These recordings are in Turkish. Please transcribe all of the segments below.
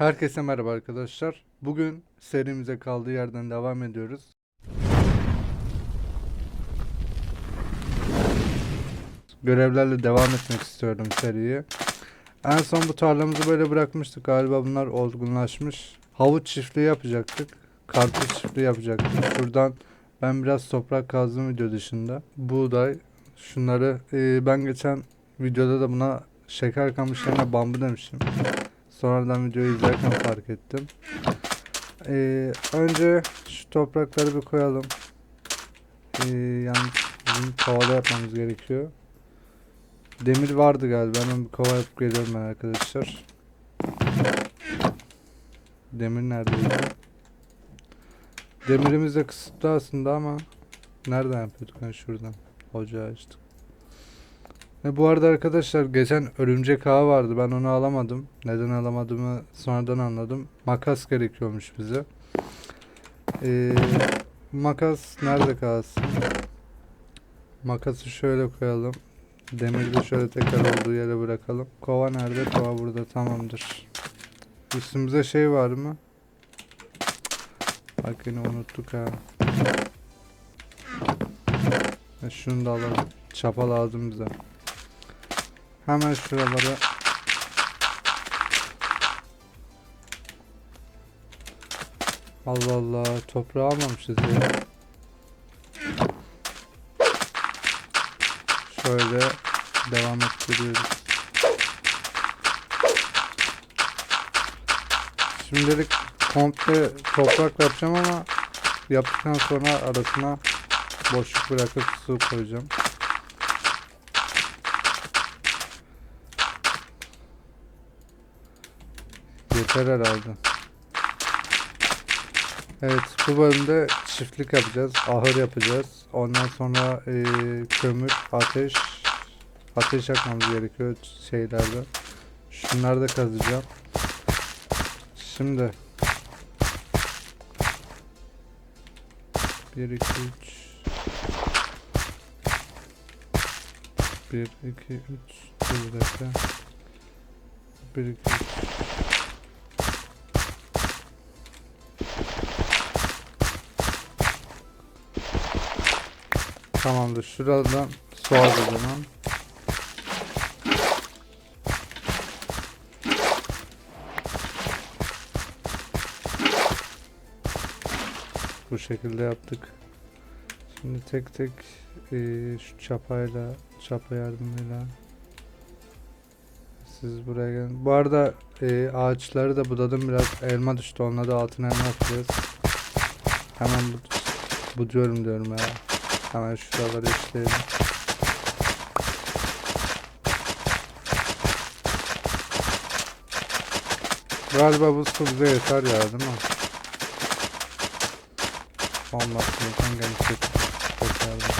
Herkese merhaba arkadaşlar. Bugün serimize kaldığı yerden devam ediyoruz. Görevlerle devam etmek istiyorum seriye. En son bu tarlamızı böyle bırakmıştık. Galiba bunlar olgunlaşmış. Havuç çiftliği yapacaktık. Karpuz çiftliği yapacaktık. Şuradan ben biraz toprak kazdım video dışında. Buğday. Şunları e, ben geçen videoda da buna şeker kamışlarına bambu demişim. Sonradan videoyu izlerken fark ettim. Ee, önce şu toprakları bir koyalım. Ee, yalnız bizim kovada yapmamız gerekiyor. Demir vardı galiba. Hemen bir kova yapıp geliyorum ben arkadaşlar. Demir neredeydi? Demirimiz de kısıtlı aslında ama nereden yapıyorduk? Ha şuradan. Ocağı açtık. Ve bu arada arkadaşlar geçen örümcek ağı vardı. Ben onu alamadım. Neden alamadığımı sonradan anladım. Makas gerekiyormuş bize. Ee, makas nerede kalsın? Makası şöyle koyalım. Demiri de şöyle tekrar olduğu yere bırakalım. Kova nerede? Kova burada. Tamamdır. Üstümüze şey var mı? Bak yine unuttuk ha. Şunu da alalım. Çapa lazım bize. Hemen şuralara Allah Allah toprağı almamışız ya. Şöyle devam ettiriyoruz. Şimdilik komple toprak yapacağım ama yaptıktan sonra arasına boşluk bırakıp su koyacağım. Yeter herhalde. Evet bu bölümde çiftlik yapacağız. Ahır yapacağız. Ondan sonra eee, kömür, ateş ateş yakmamız gerekiyor şeylerde. Şunları da kazacağım. Şimdi 1 2 3 1 2 3 Bir dakika 1 2 3 Tamamdır. Şuradan su zaman. Bu şekilde yaptık. Şimdi tek tek eee, şu çapayla, çapa yardımıyla siz buraya gelin. Bu arada eee, ağaçları da budadım biraz elma düştü. Onunla da altına elma atacağız. Hemen bu, bu diyorum diyorum ya. Hemen şuraları işleyelim. Galiba bu su bize yeter ya değil mi? Olmazsa genişlet. Tekrardan.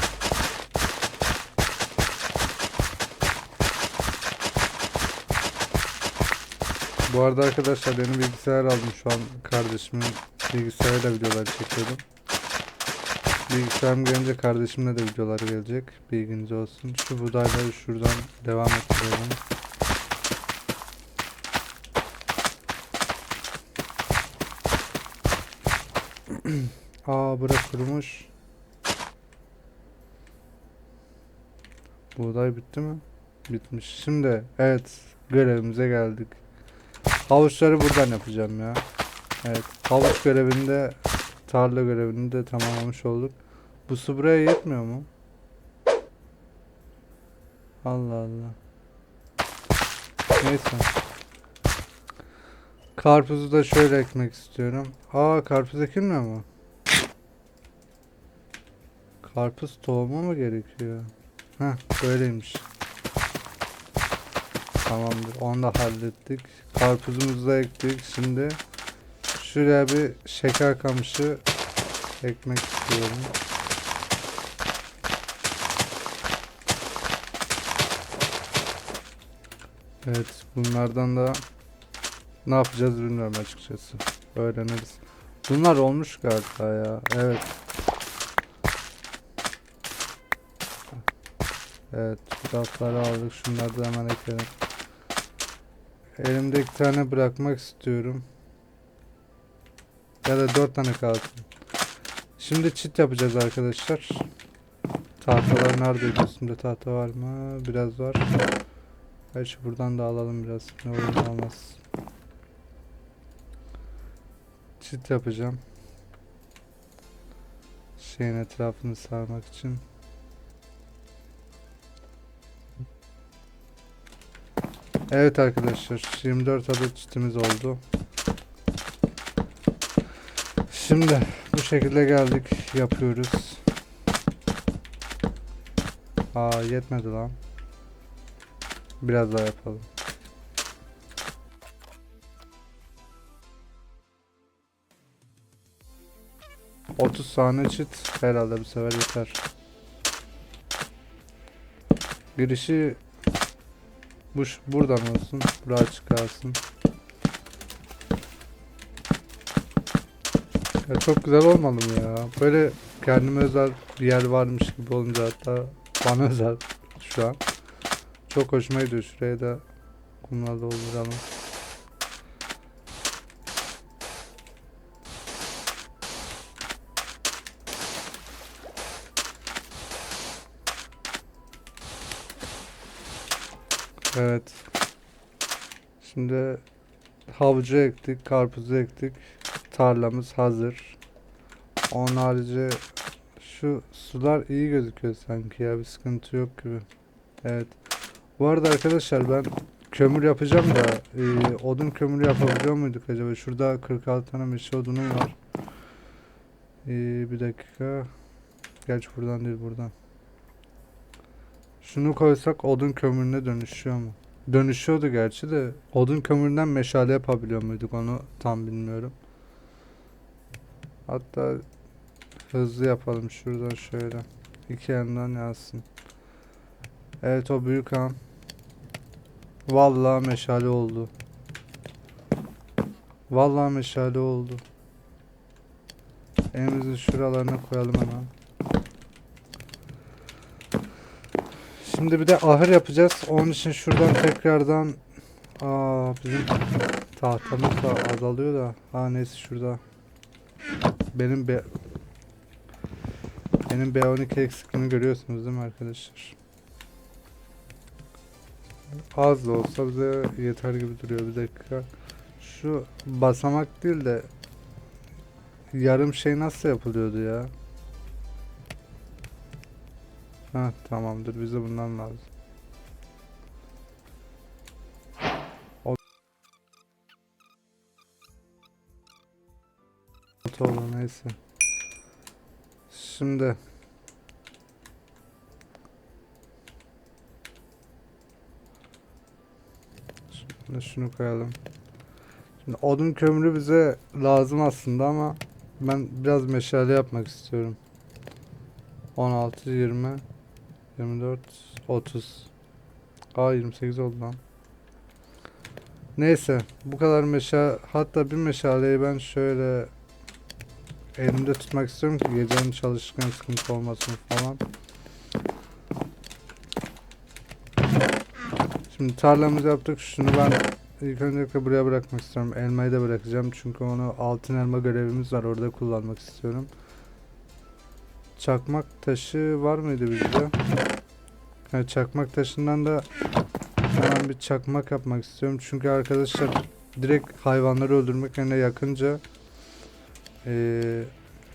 Bu arada arkadaşlar benim bilgisayar aldım şu an kardeşimin bilgisayarıyla videolar çekiyordum. Bilgisayarım gelince kardeşimle de videolar gelecek. Bilginiz olsun. Şu buğdayları şuradan devam ettirelim. Aa bura kurumuş. Buğday bitti mi? Bitmiş. Şimdi evet görevimize geldik. Havuçları buradan yapacağım ya. Evet havuç görevinde tarla görevini de tamamlamış olduk. Bu su buraya yetmiyor mu? Allah Allah. Neyse. Karpuzu da şöyle ekmek istiyorum. Aa karpuz ekilmiyor mu? Karpuz tohumu mu gerekiyor? Heh böyleymiş. Tamamdır onu da hallettik. Karpuzumuzu da ektik. Şimdi şuraya bir şeker kamışı ekmek istiyorum. Evet bunlardan da ne yapacağız bilmiyorum açıkçası. Öğreniriz. Bunlar olmuş galiba ya. Evet. Evet, rafları aldık. Şunları da hemen ekelim. Elimde iki tane bırakmak istiyorum. Ya da dört tane kalsın. Şimdi çit yapacağız arkadaşlar. Tahtalar neredeydi? Üstünde tahta var mı? Biraz var. Gerçi buradan da alalım biraz. Ne olur ne olmaz. Çit yapacağım. Şeyin etrafını sarmak için. Evet arkadaşlar 24 adet çitimiz oldu. Şimdi bu şekilde geldik yapıyoruz. Aa yetmedi lan. Biraz daha yapalım. Otuz saniye çit herhalde bu sefer yeter. Girişi bu buradan olsun. Buraya çıkarsın. Ya çok güzel olmadı mı ya? Böyle kendime özel bir yer varmış gibi olunca hatta bana özel şu an. Çok hoşuma gidiyor. Şuraya da kumla dolduralım. Evet. Şimdi havucu ektik, karpuzu ektik. Tarlamız hazır. Onun harici şu sular iyi gözüküyor sanki ya bir sıkıntı yok gibi. Evet. Bu arada arkadaşlar ben kömür yapacağım da e, odun kömürü yapabiliyor muyduk acaba? Şurada 46 tane meşe odunum var. E, bir dakika. Gerçi buradan değil buradan. Şunu koysak odun kömürüne dönüşüyor mu? Dönüşüyordu gerçi de odun kömüründen meşale yapabiliyor muyduk onu tam bilmiyorum. Hatta hızlı yapalım şuradan şöyle. İki yandan yazsın. Evet o büyük han. Vallahi meşale oldu. Vallahi meşale oldu. Elimizin şuralarına koyalım hemen. Şimdi bir de ahır yapacağız. Onun için şuradan tekrardan Aa bizim tahtamız da azalıyor da. Ha neyse şurada. Benim B benim B12 eksikliğini görüyorsunuz değil mi arkadaşlar? Az da olsa bize yeter gibi duruyor bir dakika. Şu basamak değil de yarım şey nasıl yapılıyordu ya? Ha tamamdır bize bundan lazım. Neyse. Şimdi Şimdi şunu koyalım. Şimdi odun kömürü bize lazım aslında ama ben biraz meşale yapmak istiyorum. 16, 20, 24, 30. Aa 28 oldu lan. Neyse bu kadar meşale hatta bir meşaleyi ben şöyle elimde tutmak istiyorum ki gecenin çalışırken sıkıntı olmasın falan. Şimdi tarlamızı yaptık. Şunu ben ilk öncelikle buraya bırakmak istiyorum. Elmayı da bırakacağım çünkü onu altın elma görevimiz var. Orada kullanmak istiyorum. Çakmak taşı var mıydı bizde? Yani çakmak taşından da hemen bir çakmak yapmak istiyorum. Çünkü arkadaşlar direkt hayvanları öldürmek yerine yakınca eee,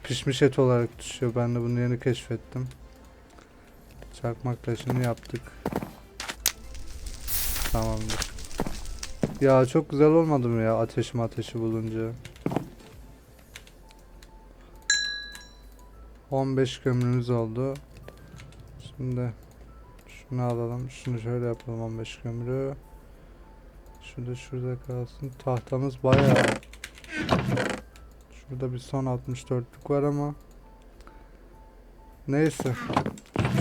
pişmiş et olarak düşüyor. Ben de bunu yeni keşfettim. Çakmak taşını yaptık. Tamamdır. Ya çok güzel olmadı mı ya ateşim ateşi bulunca? 15 kömürümüz oldu. Şimdi şunu alalım. Şunu şöyle yapalım 15 kömürü. Şurada şurada kalsın. Tahtamız bayağı. Şurada bir son 64'lük var ama. Neyse.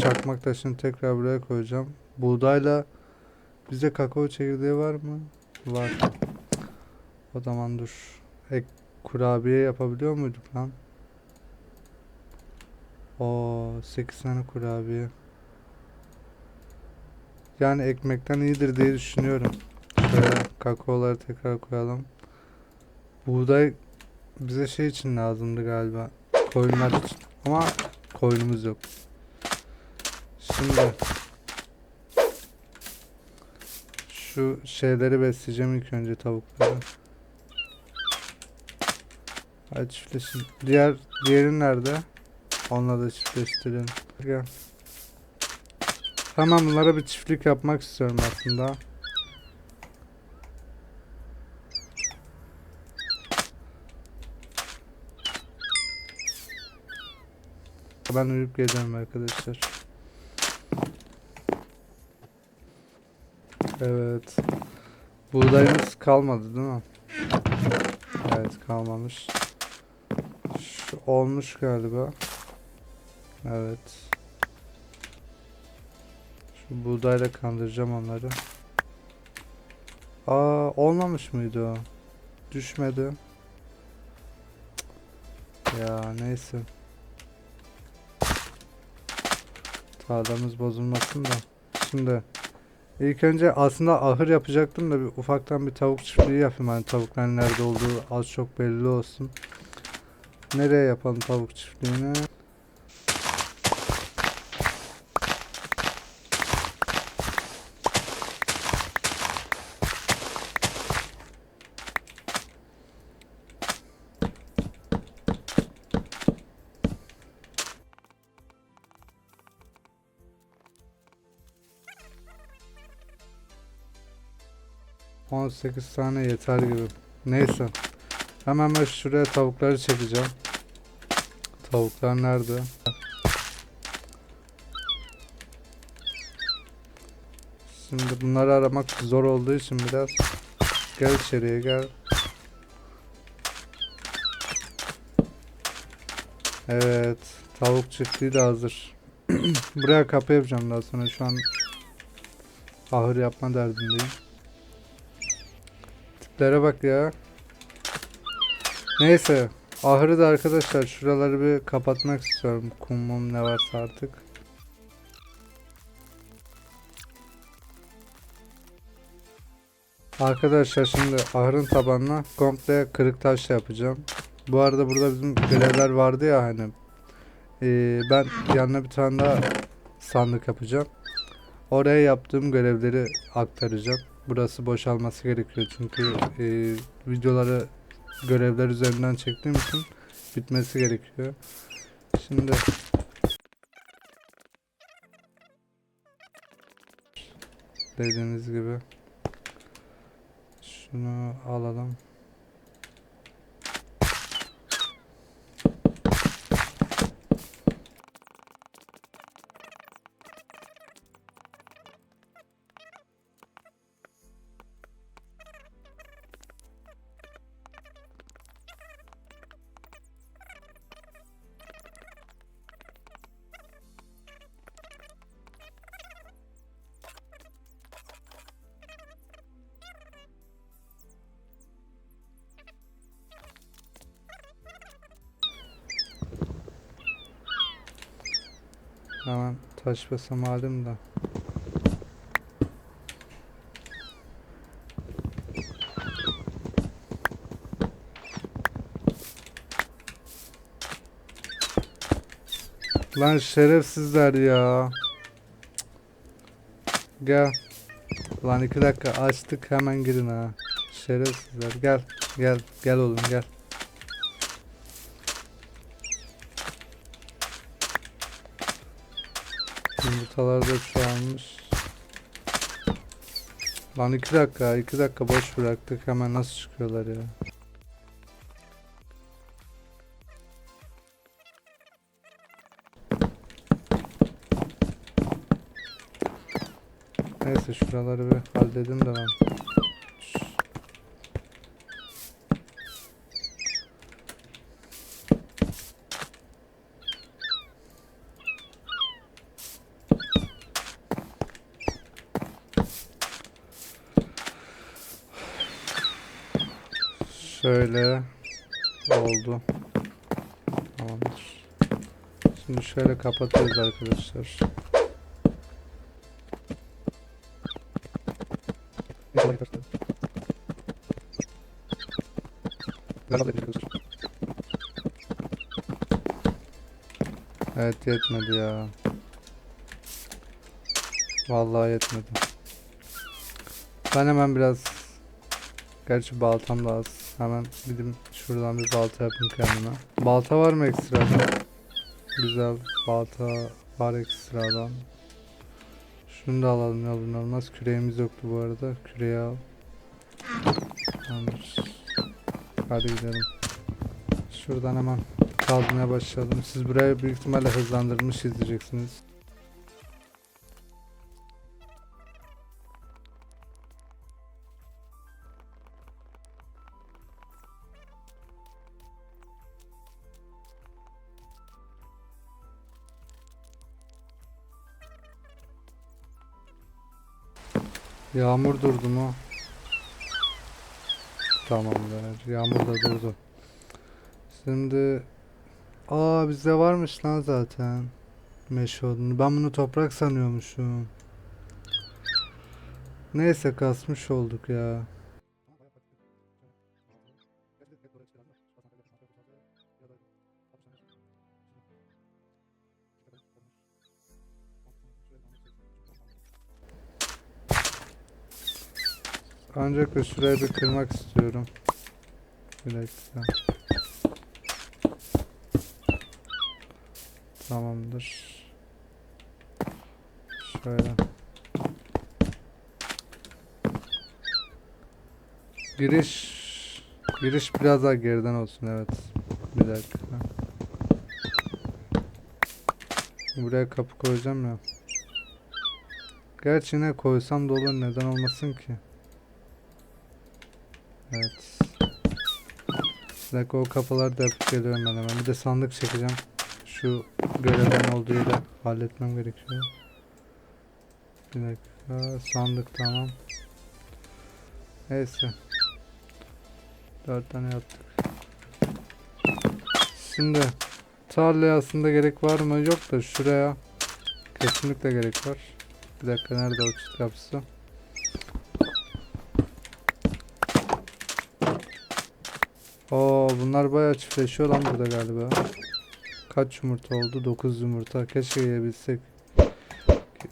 Çakmak taşını tekrar buraya koyacağım. Buğdayla bize kakao çekirdeği var mı? Var. O zaman dur. Ek kurabiye yapabiliyor muyduk lan? O 8 tane kurabiye. Yani ekmekten iyidir diye düşünüyorum. Şöyle Kakaoları tekrar koyalım. Buğday bize şey için lazımdı galiba. Koyunlar için. Ama koyunumuz yok. Şimdi şu şeyleri besleyeceğim ilk önce tavukları. Hadi çiftleşin. Diğer diğeri nerede? Onunla da çiftleştirelim. Gel. Hemen bunlara bir çiftlik yapmak istiyorum aslında. Ben uyup geliyorum arkadaşlar. Evet. Buğdayımız kalmadı değil mi? Evet kalmamış. Şu olmuş galiba. Evet. Şu buğdayla kandıracağım onları. Aa olmamış mıydı o? Düşmedi. Ya neyse. Tarlamız bozulmasın da. Şimdi ilk önce aslında ahır yapacaktım da bir ufaktan bir tavuk çiftliği yapayım. Hani tavukların nerede olduğu az çok belli olsun. Nereye yapalım tavuk çiftliğini? On sekiz tane yeter gibi. Neyse. Hemen ben şuraya tavukları çekeceğim. Tavuklar nerede? Şimdi bunları aramak zor olduğu için biraz gel içeriye gel. Evet, tavuk çiftliği de hazır. Buraya kapı yapacağım daha sonra şu an ahır yapma derdindeyim. Tiplere bak ya. Neyse. Ahırı da arkadaşlar şuraları bir kapatmak istiyorum. Kum mum ne varsa artık. Arkadaşlar şimdi ahırın tabanına komple kırık taş yapacağım. Bu arada burada bizim görevler vardı ya hani. Ee, ben yanına bir tane daha sandık yapacağım. Oraya yaptığım görevleri aktaracağım. Burası boşalması gerekiyor çünkü e, videoları görevler üzerinden çektiğim için bitmesi gerekiyor. Şimdi dediğiniz gibi şunu alalım. Hemen taş basam alayım da. Lan şerefsizler ya. Gel. Lan iki dakika açtık hemen girin ha. Şerefsizler gel. Gel. Gel oğlum gel. Yumurtalar da çoğalmış. Lan iki dakika, iki dakika boş bıraktık. Hemen nasıl çıkıyorlar ya? Neyse şuraları bir halledin de ben. Şöyle oldu. Tamamdır. Şimdi şöyle kapatıyoruz arkadaşlar. Evet yetmedi ya. Vallahi yetmedi. Ben hemen biraz Gerçi baltam da az. Hemen gidip şuradan bir balta yapayım kendime. Balta var mı ekstradan? Güzel balta var ekstradan. Şunu da alalım ya bunun olmaz. Küreğimiz yoktu bu arada. Küreği al. Tamamdır. Hadi gidelim. Şuradan hemen kazmaya başlayalım. Siz buraya büyük ihtimalle hızlandırmış izleyeceksiniz. Yağmur durdu mu? Tamamdır. Yağmur da durdu. Şimdi Aa bizde varmış lan zaten. Meşe odunu. Ben bunu toprak sanıyormuşum. Neyse kasmış olduk ya. Ancak da şurayı bir kırmak istiyorum. Bir dakika. Tamamdır. Şöyle. Giriş giriş biraz daha geriden olsun evet. Bir dakika. Buraya kapı koyacağım ya. Gerçi ne koysam da neden olmasın ki? Evet. Bir dakika o kapıları da yapıp geliyorum ben hemen. Bir de sandık çekeceğim. Şu görevden olduğu yeri halletmem gerekiyor. Bir dakika. Sandık tamam. Neyse. Dört tane yaptık. Şimdi tarlaya aslında gerek var mı? Yok da şuraya kesinlikle gerek var. Bir dakika nerede o çift kapısı? Oo bunlar bayağı çiftleşiyor lan burada galiba. Kaç yumurta oldu? 9 yumurta. Keşke yiyebilsek. 2,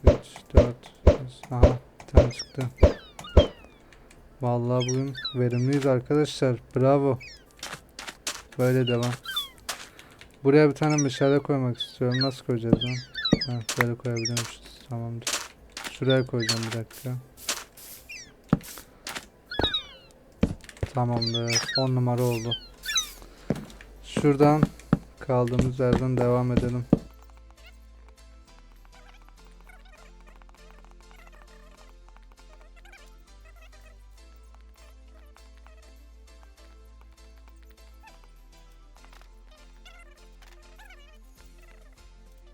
3, 4, 5. Aha bir tane çıktı. Vallahi bugün verimliyiz arkadaşlar. Bravo. Böyle devam. Buraya bir tane meşale koymak istiyorum. Nasıl koyacağız lan? Ha, böyle koyabiliyormuşuz. Tamamdır. Şuraya koyacağım bir dakika. Tamamdır. 10 numara oldu. Şuradan kaldığımız yerden devam edelim.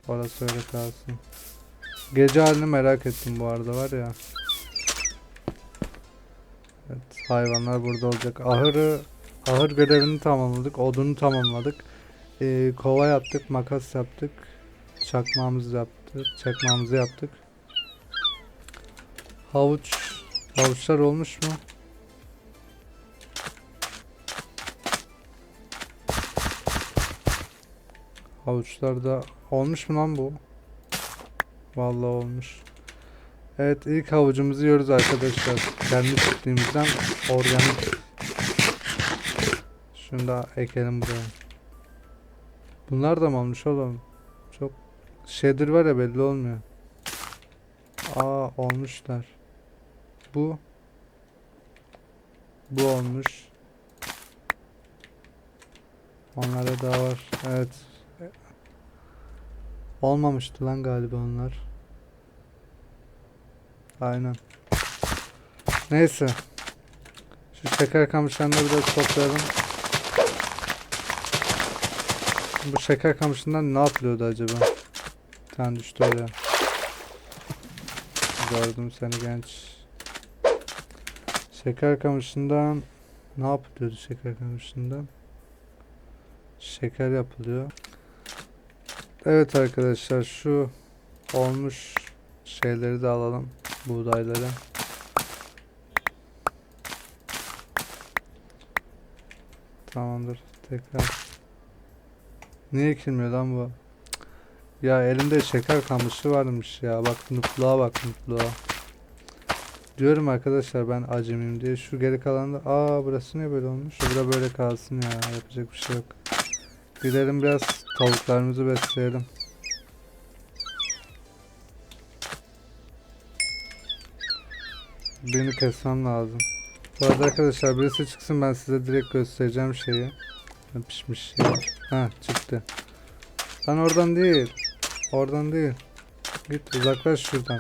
Orası öyle kalsın. Gece halini merak ettim bu arada var ya. Hayvanlar burada olacak. Ahırı ahır görevini tamamladık. Odunu tamamladık. Ee, kova yaptık, makas yaptık. Çakmağımızı yaptık. Çakmağımızı yaptık. Havuç havuçlar olmuş mu? Havuçlar da olmuş mu lan bu? Vallahi olmuş. Evet ilk havucumuzu yiyoruz arkadaşlar. Kendi çiftliğimizden organik. Şunu da ekelim buraya. Bunlar da mı olmuş oğlum? Çok şeydir var ya belli olmuyor. Aa olmuşlar. Bu bu olmuş. Onlara daha var. Evet. Olmamıştı lan galiba onlar. Aynen. Neyse. Şu şeker kamışlarını biraz toplayalım. Bu şeker kamışından ne yapılıyordu acaba? Bir tane düştü oraya. Gördüm seni genç. Şeker kamışından ne yapılıyordu şeker kamışından? Şeker yapılıyor. Evet arkadaşlar şu olmuş şeyleri de alalım. Buğdayları. Tamamdır. Tekrar. Niye ekilmiyor lan bu? Ya elinde şeker kamışı varmış ya. Bak mutluğa bak mutluğa. Diyorum arkadaşlar ben acemiyim diye. Şu geri kalan da aa burası niye böyle olmuş? Burada böyle kalsın ya. Yapacak bir şey yok. Gidelim biraz tavuklarımızı besleyelim. Birini kesmem lazım. Bu arada arkadaşlar birisi çıksın ben size direkt göstereceğim şeyi. Pişmiş şey. Ha çıktı. Lan oradan değil. Oradan değil. Git uzaklaş şuradan.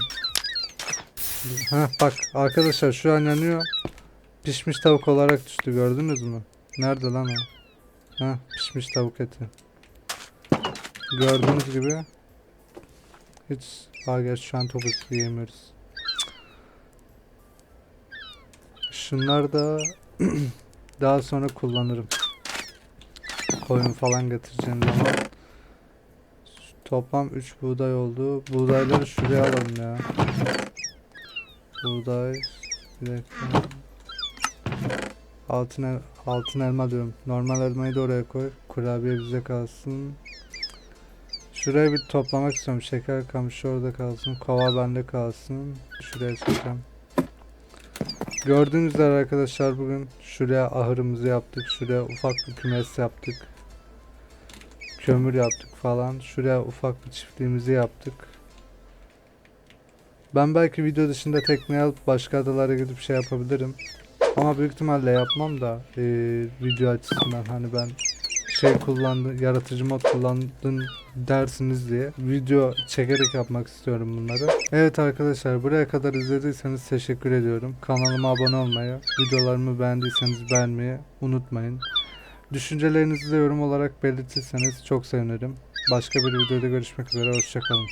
Ha bak arkadaşlar şu an yanıyor. Pişmiş tavuk olarak düştü gördünüz mü? Nerede lan o? Ha pişmiş tavuk eti. Gördüğünüz gibi hiç Aa gerçi şu an topuk yiyemiyoruz. Şunlar da daha sonra kullanırım. Koyun falan getireceğim zaman. Toplam 3 buğday oldu. Buğdayları şuraya alalım ya. Buğday. Bir dakika. Altın, el- altın elma diyorum. Normal elmayı da oraya koy. Kurabiye bize kalsın. Şuraya bir toplamak istiyorum. Şeker kamışı orada kalsın. Kova bende kalsın. Şuraya çekeceğim. Gördüğünüz üzere arkadaşlar bugün şuraya ahırımızı yaptık. Şuraya ufak bir kümes yaptık. Kömür yaptık falan. Şuraya ufak bir çiftliğimizi yaptık. Ben belki video dışında tekneye alıp başka adalara gidip şey yapabilirim. Ama büyük ihtimalle yapmam da eee, video açısından hani ben şey kullandı, yaratıcı mod kullandın dersiniz diye video çekerek yapmak istiyorum bunları. Evet arkadaşlar buraya kadar izlediyseniz teşekkür ediyorum. Kanalıma abone olmayı, videolarımı beğendiyseniz beğenmeyi unutmayın. Düşüncelerinizi de yorum olarak belirtirseniz çok sevinirim. Başka bir videoda görüşmek üzere, hoşçakalın.